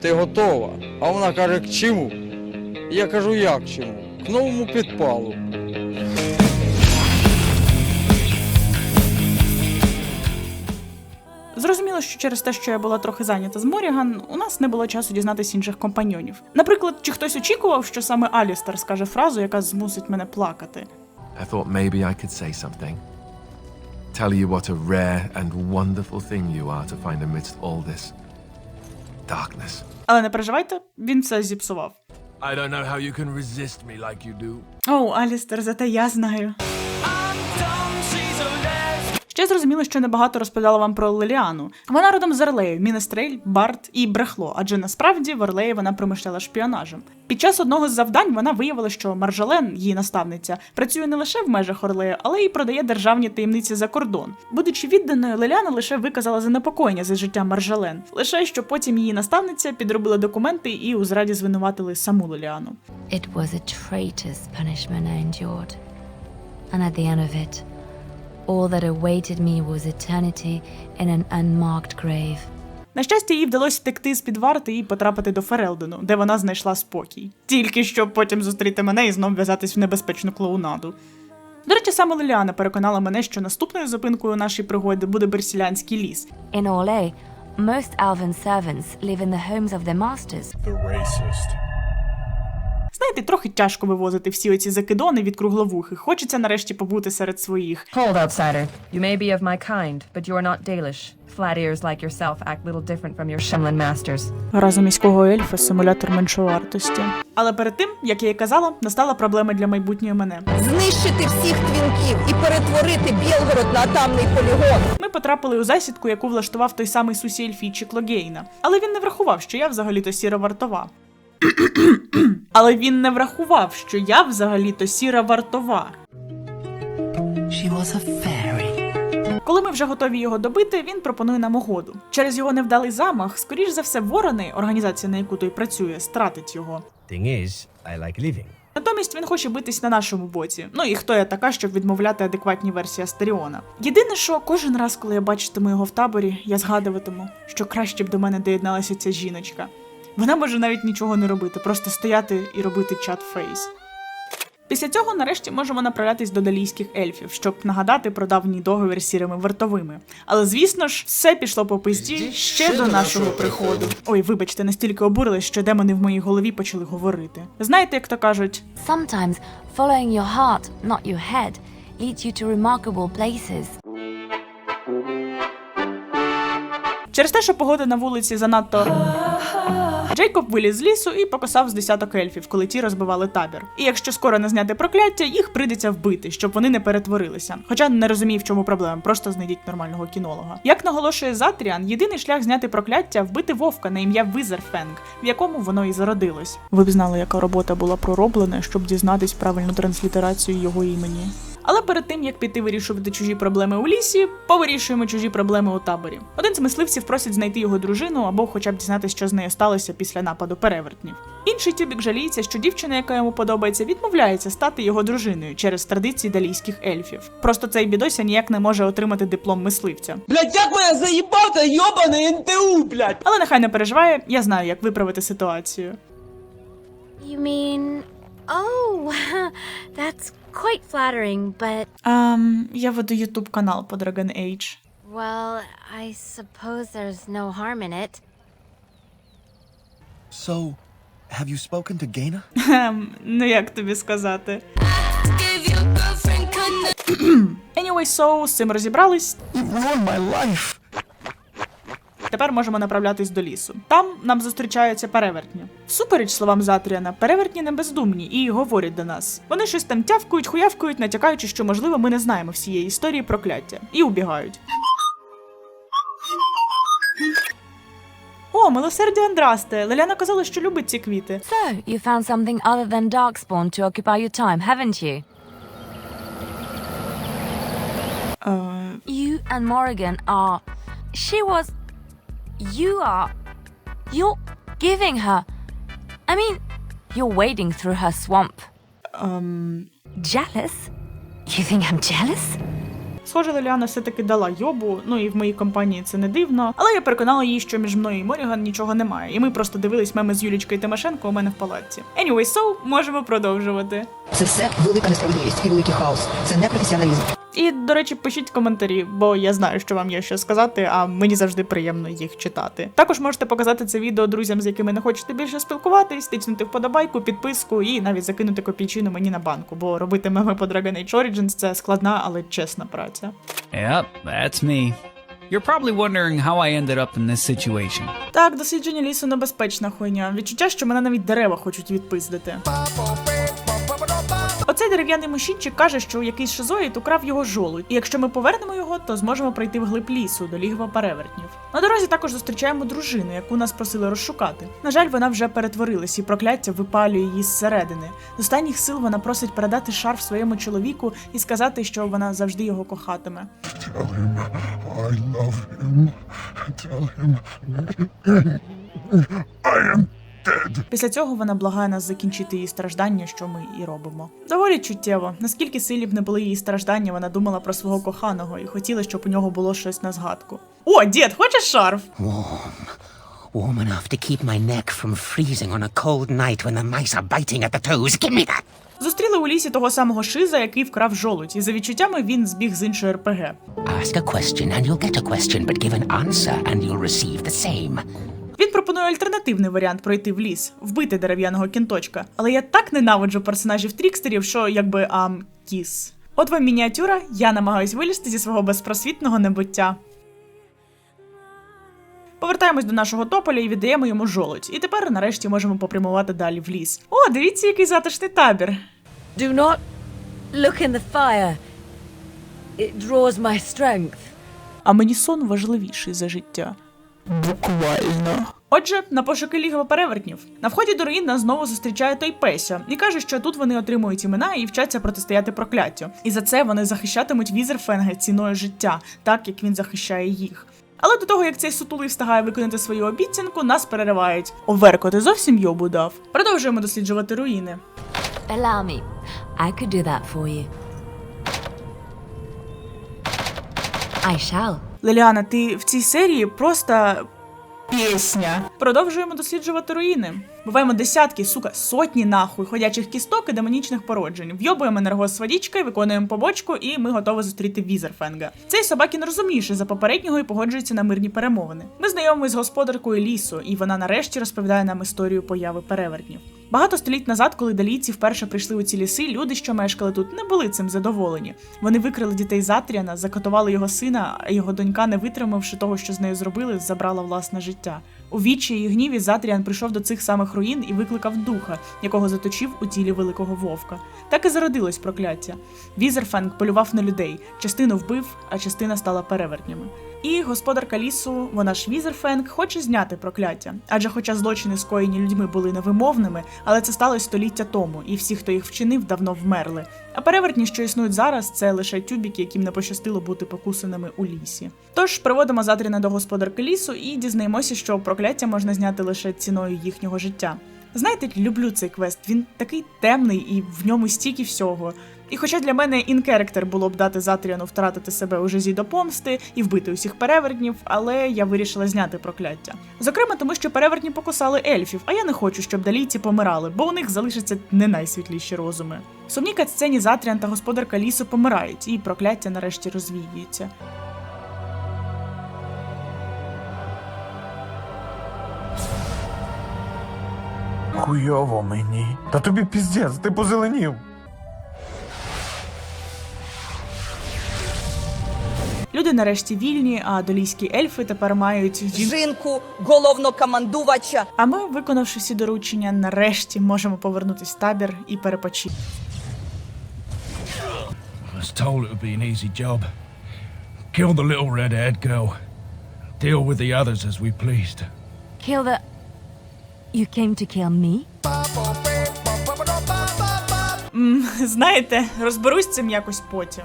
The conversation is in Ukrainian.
Ти готова? А вона каже, к чому? Я кажу, як чому? К новому підпалу. Зрозуміло, що через те, що я була трохи зайнята з Моріган, у нас не було часу дізнатися інших компаньонів. Наприклад, чи хтось очікував, що саме Алістер скаже фразу, яка змусить мене плакати. I thought maybe I could say something. Tell you what a rare and wonderful thing you are to find amidst all this darkness. Але не переживайте, він все зіпсував. I don't know how you can resist me like you do. О, Алістер, зате я знаю. Ще зрозуміло, що небагато розповідала вам про Лиліану. Вона родом з Орлею, Мінестрель, Барт і брехло, адже насправді в Орлеї вона промишляла шпіонажем. Під час одного з завдань вона виявила, що Маржален, її наставниця, працює не лише в межах Орлею, але й продає державні таємниці за кордон. Будучи відданою, Лиліана лише виказала занепокоєння за життя Маржален, лише що потім її наставниця підробила документи і у зраді звинуватили саму Лиліану. It was a traitor's punishment I endured. And at the end of it, all that awaited me was eternity in an unmarked grave. На щастя, їй вдалося втекти з під варти і потрапити до Ферелдену, де вона знайшла спокій. Тільки щоб потім зустріти мене і знов в'язатись в небезпечну клоунаду. До речі, саме Лиліана переконала мене, що наступною зупинкою нашої пригоди буде Берсілянський ліс. In Orlais, most elven servants live in the homes of their masters. Знаєте, трохи тяжко вивозити всі оці закидони від кругловухих. Хочеться нарешті побути серед своїх. Hold, outsider. You may be of my kind, but you are not Dalish. Flat ears like yourself act little different from your Shemlin masters. Разом міського ельфа симулятор меншовартості. Але перед тим, як я і казала, настала проблема для майбутньої мене. знищити всіх твінків і перетворити Білгород на атомний полігон. Ми потрапили у засідку, яку влаштував той самий сусі Ельфійчик Логейна. Але він не врахував, що я взагалі-то сіра вартова. Але він не врахував, що я взагалі-то сіра вартова. She was a fairy. Коли ми вже готові його добити, він пропонує нам угоду. Через його невдалий замах, скоріш за все, ворони, організація, на яку той працює, стратить його. Thing is, I like living. Натомість він хоче битись на нашому боці. Ну і хто я така, щоб відмовляти адекватні версії Астеріона. Єдине, що кожен раз, коли я бачитиму його в таборі, я згадуватиму, що краще б до мене доєдналася ця жіночка. Вона може навіть нічого не робити, просто стояти і робити чат фейс. Після цього нарешті можемо направлятись до далійських ельфів, щоб нагадати про давній договір з сірими вартовими. Але звісно ж, все пішло по пизді ще до нашого приходу. Ой, вибачте, настільки обурилась, що демони в моїй голові почали говорити. Знаєте, як то кажуть, Sometimes following your heart, not your head, leads you to remarkable places. Через те, що погода на вулиці занадто. Джейкоб виліз з лісу і покосав з десяток ельфів, коли ті розбивали табір. І якщо скоро не зняти прокляття, їх прийдеться вбити, щоб вони не перетворилися. Хоча не розумію, в чому проблема, просто знайдіть нормального кінолога. Як наголошує Затріан, єдиний шлях зняти прокляття вбити вовка на ім'я Визерфенг, в якому воно і зародилось. Ви б знали, яка робота була пророблена, щоб дізнатись правильну транслітерацію його імені. Але перед тим як піти вирішувати чужі проблеми у лісі, повирішуємо чужі проблеми у таборі. Один з мисливців просить знайти його дружину або хоча б дізнатися, що з нею сталося після нападу перевертнів. Інший тюбік жаліється, що дівчина, яка йому подобається, відмовляється стати його дружиною через традиції далійських ельфів. Просто цей бідося ніяк не може отримати диплом мисливця. Блять, як мене заїбав та йобаний НТУ, блять! Але нехай не переживає, я знаю, як виправити ситуацію. You mean. Oh, that's quite flattering, but. Ем, я веду ютуб канал по Dragon Age. Well, I suppose there's no harm in it. So, have you spoken to Gaina? Ем, ну як тобі сказати? Anyway, so, з цим розібрались. You ruined my life! Тепер можемо направлятись до лісу. Там нам зустрічаються перевертні. Всупереч словам Затріана, перевертні не бездумні і говорять до нас. Вони щось там тявкають, хуявкають, натякаючи, що можливо ми не знаємо всієї історії прокляття, і убігають. О, милосердя Андрасте! Леляна казала, що любить ці квіти. So, you found something other than Darkspawn to occupy your time, haven't you? Е, You and Morrigan are. She was. You are. You're giving her. I mean, you're wading through her swamp. ем, Jealous? You think I'm jealous? Схоже, Леліана все-таки дала йобу, ну і в моїй компанії це не дивно. Але я переконала її, що між мною і Моріган нічого немає, і ми просто дивились меми з Юлічкою Тимошенко у мене в палаці. Anyway, so, можемо продовжувати. Це все велика несправедливість і великий хаос. Це не професіоналізм. І, до речі, пишіть коментарі, бо я знаю, що вам є що сказати, а мені завжди приємно їх читати. Також можете показати це відео друзям, з якими не хочете більше спілкуватись, тиснути вподобайку, підписку і навіть закинути копійчину мені на банку, бо робити меми по Dragon Age Origins – це складна, але чесна праця. Yep, that's me. You're probably wondering how I ended up in this situation. Так, дослідження лісу небезпечна хуйня. Відчуття, що мене навіть дерева хочуть відпиздити. Оцей дерев'яний мужчинчик каже, що якийсь шизоїд украв його жолудь, і якщо ми повернемо його, то зможемо пройти вглиб лісу до лігва перевертнів. На дорозі також зустрічаємо дружину, яку нас просили розшукати. На жаль, вона вже перетворилась, і прокляття випалює її зсередини. З останніх сил вона просить передати шарф своєму чоловіку і сказати, що вона завжди його кохатиме. Tell him I love him. Tell him I am. Після цього вона благає нас закінчити її страждання, що ми і робимо. Доволі чуттєво. Наскільки сильні б не були її страждання, вона думала про свого коханого і хотіла, щоб у нього було щось на згадку. О, дід, хочеш шарф? Warm enough to keep my neck from freezing on a cold night when the mice are biting at the toes. Give me that! Зустріли у лісі того самого шиза, який вкрав жолудь, і за відчуттями він збіг з іншої РПГ. Ask a question and you'll get a question, but give an answer and you'll receive the same. Він пропонує альтернативний варіант пройти в ліс, вбити дерев'яного кінточка. Але я так ненавиджу персонажів трікстерів, що якби ам кіс. От вам мініатюра, я намагаюсь вилізти зі свого безпросвітного небуття. Повертаємось до нашого тополя і віддаємо йому жолудь. І тепер нарешті можемо попрямувати далі в ліс. О, дивіться, який затишний табір. Do not look in the fire. It draws my strength. А мені сон важливіший за життя. Буквально. Отже, на пошуки лігова перевертнів. На вході до руїн нас знову зустрічає той Песя і каже, що тут вони отримують імена і вчаться протистояти прокляттю. І за це вони захищатимуть Візерфенга ціною життя, так як він захищає їх. Але до того, як цей сутулий встигає виконати свою обіцянку, нас переривають. Оверко, ти зовсім йобу дав. Продовжуємо досліджувати руїни. Allow me. I could do that for you. I shall. Леліана, ти в цій серії просто пісня. Продовжуємо досліджувати руїни. Буваємо десятки, сука, сотні нахуй ходячих кісток і демонічних породжень. Вйобуємо енергос з виконуємо побочку, і ми готові зустріти Візерфенга. Цей собакін розумніше за попереднього і погоджується на мирні перемовини. Ми знайомимось з господаркою лісу, і вона нарешті розповідає нам історію появи перевертнів. Багато століть назад, коли далійці вперше прийшли у ці ліси, люди, що мешкали тут, не були цим задоволені. Вони викрили дітей Затріана, закатували його сина, а його донька, не витримавши того, що з нею зробили, забрала власне життя. У відчаї і гніві Затріан прийшов до цих самих руїн і викликав духа, якого заточив у тілі великого вовка. Так і зародилось прокляття. Візерфенг полював на людей, частину вбив, а частина стала перевертнями. І господарка лісу, вона ж Візерфенг, хоче зняти прокляття. Адже, хоча злочини, скоєні людьми, були невимовними, але це сталося століття тому, і всі, хто їх вчинив, давно вмерли. А перевертні, що існують зараз, це лише тюбіки, яким не пощастило бути покусаними у лісі. Тож приводимо Затріна до господарки лісу і дізнаємося, що прокляття можна зняти лише ціною їхнього життя. Знаєте, люблю цей квест. Він такий темний і в ньому стільки всього. І хоча для мене інкеректер було б дати Затріану втратити себе у жезі до помсти і вбити усіх перевертнів, але я вирішила зняти прокляття. Зокрема, тому що перевертні покусали ельфів, а я не хочу, щоб далійці помирали, бо у них залишаться не найсвітліші розуми. В сумній сцені Затріан та господарка лісу помирають, і прокляття нарешті розвіюється. Хуйово мені. Та тобі піздець, ти позеленів. Люди нарешті вільні, а долійські ельфи тепер мають жін... Жінку головнокомандувача. А ми, виконавши всі доручення, нарешті можемо повернутись в табір і перепочити. Kill the little red-haired girl. Deal with the others as we pleased. Kill the. You came to kill me? Знаєте, розберусь цим якось потім.